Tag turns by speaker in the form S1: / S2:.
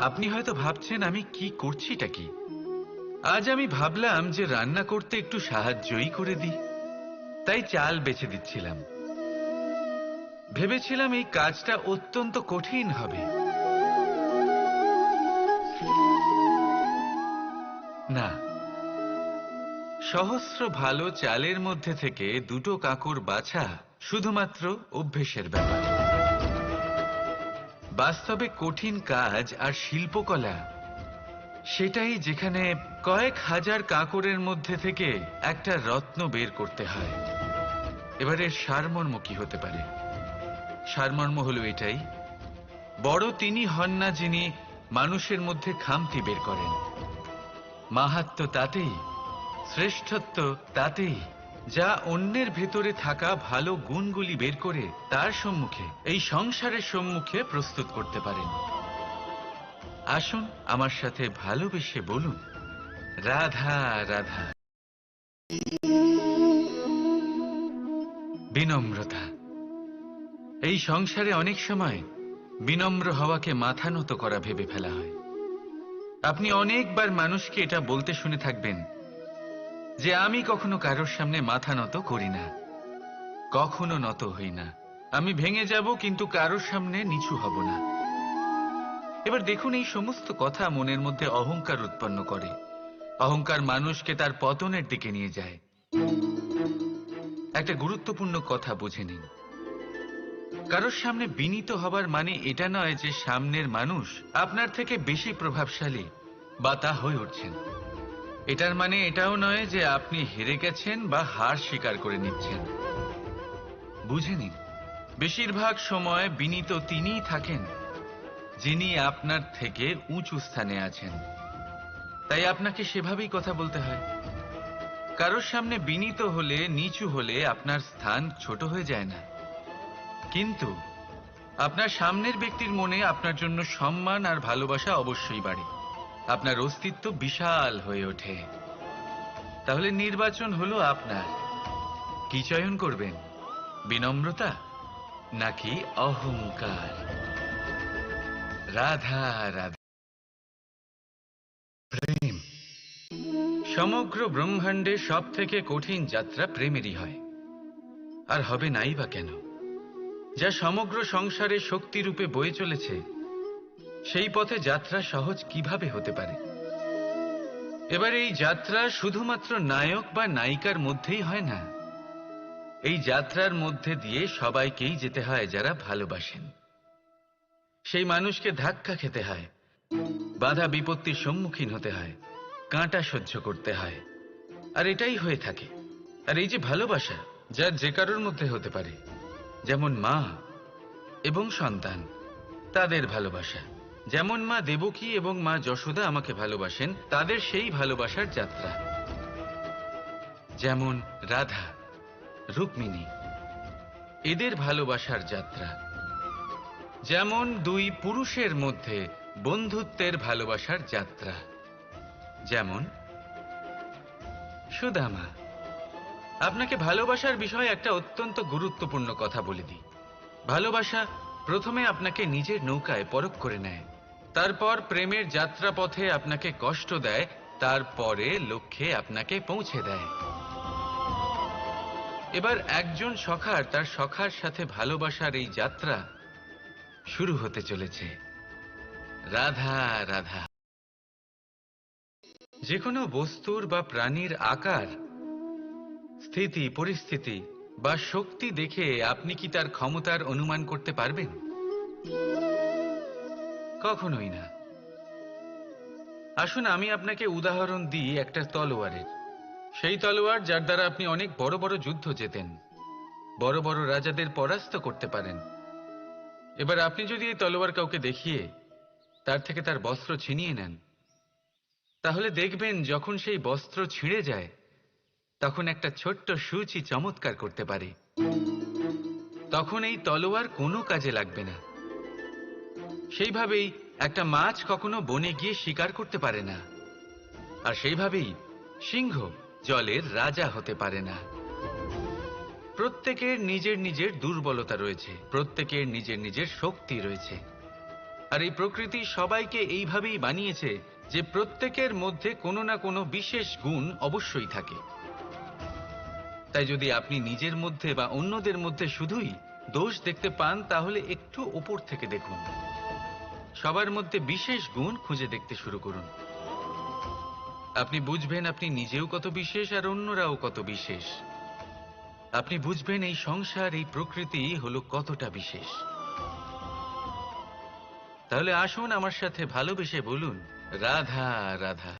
S1: আপনি হয়তো ভাবছেন আমি কি করছিটা কি? আজ আমি ভাবলাম যে রান্না করতে একটু সাহায্যই করে দিই। তাই চাল বেছে দিচ্ছিলাম। ভেবেছিলাম এই কাজটা অত্যন্ত কঠিন হবে। না। সহস্র ভালো চালের মধ্যে থেকে দুটো কাকুর বাছা শুধুমাত্র অভ্যেসের ব্যাপার। বাস্তবে কঠিন কাজ আর শিল্পকলা, সেটাই যেখানে কয়েক হাজার কাঁকরের মধ্যে থেকে একটা রত্ন বের করতে হয়। এবারে সারমর্ম কি হতে পারে। সারমর্ম হলো এটাই, বড় তিনি হন না যিনি মানুষের মধ্যে খামতি বের করেন। মাহাত্ম তাতেই, শ্রেষ্ঠত্ব তাতেই। যা অন্যের ভেতরে থাকা ভালো গুণগুলি বের করে তার সম্মুখে, এই সংসারের সম্মুখে প্রস্তুত করতে পারেন। আসুন আমার সাথে ভালোবেসে বলুন, রাধা রাধা। বিনম্রতা। এই সংসারে অনেক সময় বিনম্র হওয়াকে মাথা নত করা ভেবে ফেলা হয়। আপনি অনেকবার মানুষকে এটা বলতে শুনে থাকবেন যে আমি কখনো কারোর সামনে মাথা নত করি না। কখনো নত হই না। আমি ভেঙে যাব, কিন্তু কারোর সামনে নিচু হব না। এবার দেখুন এই সমস্ত কথা মনের মধ্যে অহংকার উৎপন্ন করে। অহংকার মানুষকে তার পতনের দিকে নিয়ে যায়। একটা গুরুত্বপূর্ণ কথা বুঝে নিন। কারোর সামনে বিনীত হবার মানে এটা নয় যে সামনের মানুষ আপনার থেকে বেশি প্রভাবশালী বা তা হয়ে উঠছেন। এটার মানে এটাও নয় যে আপনি হেরে গেছেন বা হার স্বীকার করে নিচ্ছেন। বুঝে নিন, বেশিরভাগ সময় বিনীত তিনিই থাকেন, যিনি আপনার থেকে উঁচু স্থানে আছেন। তাই আপনাকে সেভাবেই কথা বলতে হয়। কারোর সামনে বিনীত হলে, নিচু হলে আপনার স্থান ছোট হয়ে যায় না। কিন্তু আপনার সামনের ব্যক্তির মনে আপনার জন্য সম্মান আর ভালোবাসা অবশ্যই বাড়ে। আপনার অস্তিত্ব বিশাল হয়ে ওঠে। তাহলে নির্বাচন হলো আপনার। কি চয়ন করবেন? বিনম্রতা নাকি অহংকার? রাধা রাধা। প্রেম। সমগ্র ব্রহ্মাণ্ডে সব থেকে কঠিন যাত্রা প্রেমেরই হয়। আর হবে নাই বা কেন? যা সমগ্র সংসারে শক্তিরূপে বয়ে চলেছে সেই পথে যাত্রা সহজ কীভাবে হতে পারে? এবার এই যাত্রা শুধুমাত্র নায়ক বা নায়িকার মধ্যেই হয় না। এই যাত্রার মধ্যে দিয়ে সবাইকেই যেতে হয় যারা ভালোবাসেন। সেই মানুষকে ধাক্কা খেতে হয়, বাধা বিপত্তির সম্মুখীন হতে হয়, কাঁটা সহ্য করতে হয়। আর এটাই হয়ে থাকে। আর এই যে ভালোবাসা যার যে কারোর মধ্যে হতে পারে, যেমন মা এবং সন্তান, তাদের ভালোবাসা। যেমন মা দেবকী এবং মা যশোদা আমাকে ভালোবাসেন, তাদের সেই ভালোবাসার যাত্রা। যেমন রাধা, রুক্মিণী, এদের ভালোবাসার যাত্রা। যেমন দুই পুরুষের মধ্যে বন্ধুত্বের ভালোবাসার যাত্রা। যেমন সুদামা, আপনাকে ভালোবাসার বিষয়ে একটা অত্যন্ত গুরুত্বপূর্ণ কথা বলে দিই। ভালোবাসা প্রথমে আপনাকে নিজের নৌকায় পরখ করে নেয়। তারপর প্রেমের যাত্রাপথে আপনাকে কষ্ট দেয়, তারপরে লক্ষ্যে আপনাকে পৌঁছে দেয়। এবার একজন সখার তার সখার সাথে ভালোবাসার এই যাত্রা শুরু হতে চলেছে। রাধা রাধা। যে কোনো বস্তুর বা প্রাণীর আকার, স্থিতি, পরিস্থিতি বা শক্তি দেখে আপনি কি তার ক্ষমতার অনুমান করতে পারবেন? কখনোই না। আসুন, আমি আপনাকে উদাহরণ দিই একটা তলোয়ারের। সেই তলোয়ার যার দ্বারা আপনি অনেক বড় বড় যুদ্ধ জেতেন। বড় বড় রাজাদের পরাস্ত করতে পারেন। এবার আপনি যদি এই তলোয়ার কাউকে দেখিয়ে তার থেকে তার বস্ত্র ছিনিয়ে নেন, তাহলে দেখবেন যখন সেই বস্ত্র ছিঁড়ে যায়, তখন একটা ছোট্ট সূচি চমৎকার করতে পারে। তখন এই তলোয়ার কোনো কাজে লাগবে না। সেইভাবেই একটা মাছ কখনো বনে গিয়ে শিকার করতে পারে না। আর সেইভাবেই সিংহ জলের রাজা হতে পারে না। প্রত্যেকের নিজের নিজের দুর্বলতা রয়েছে, প্রত্যেকের নিজের নিজের শক্তি রয়েছে। আর এই প্রকৃতি সবাইকে এইভাবেই বানিয়েছে যে প্রত্যেকের মধ্যে কোনো না কোনো বিশেষ গুণ অবশ্যই থাকে। তাই যদি আপনি নিজের মধ্যে বা অন্যদের মধ্যে শুধুই দোষ দেখতে পান, তাহলে একটু ওপর থেকে দেখুন। সবার মধ্যে বিশেষ গুণ খুঁজে দেখতে শুরু করুন। আপনি বুঝবেন আপনি নিজেও কত বিশেষ আর অন্যরাও কত বিশেষ। আপনি বুঝবেন এই সংসার, এই প্রকৃতি হলো কতটা বিশেষ। তাহলে আসুন আমার সাথে ভালোবেসে বলুন, রাধা রাধা।